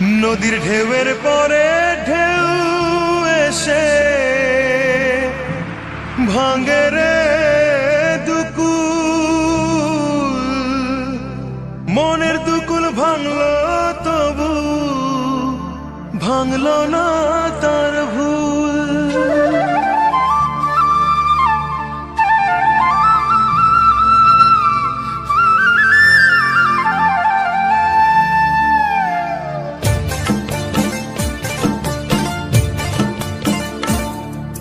নদীর ঢেউয়ের পরে ঢেউ এসে ভাঙে রে দুকুল। মনের দুকুল ভাঙল তবু, ভাঙল না তার ভুল।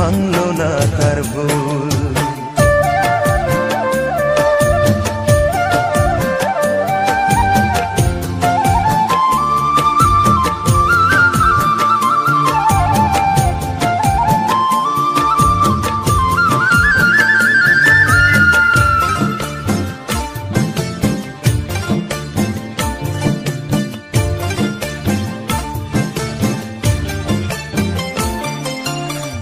ভাঙলো না তার ভুল